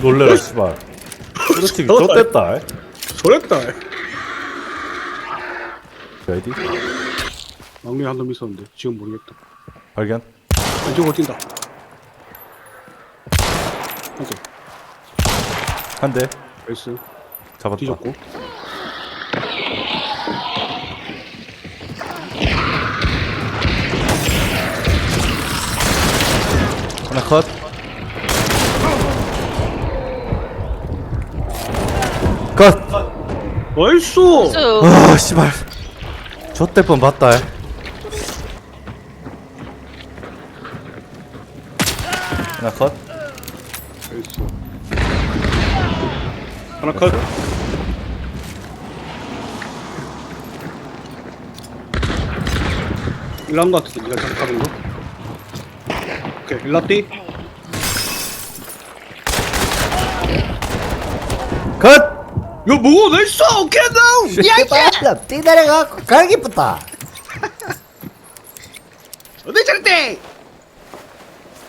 놀래라 씨발 그렇지 좆됐다 저랬다. 어디? 막내 한놈 있었는데 지금 모르겠다. 발견 왼쪽으로 뛴다. 오케이. 한대 나이스. 잡았다 뒤졌고. 하나 컷 컷! 나이스. 쑥. 아 씨발 좆될 뻔 봤다 하나 컷 나이스. 하나 컷. 일라운 것 같은데 니가 잠깐 거. 오케이 일라띠. 컷! 이거 뭐고 나이스 오케이 다운. 씨발 뛰다려갖고 가기부터 어디 잘했대.